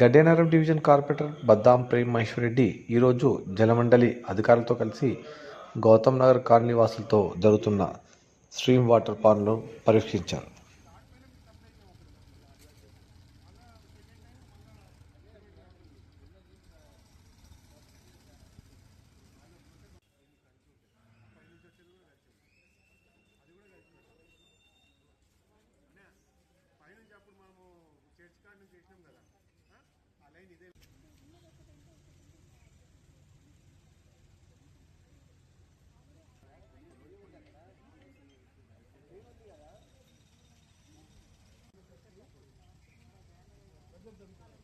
Gaddiannaram division corporator Baddam Prem Maheshwar Reddy ఈరోజు జలమండలి అధికారులతో కలిసి గౌతమ్ నగర్ కాలనీ వాసులతో జరుగుతున్న స్ట్రీమ్ వాటర్ పాన్లు పరీక్షించారు. చేసినాం కదా. లైన్ ఇదే కదా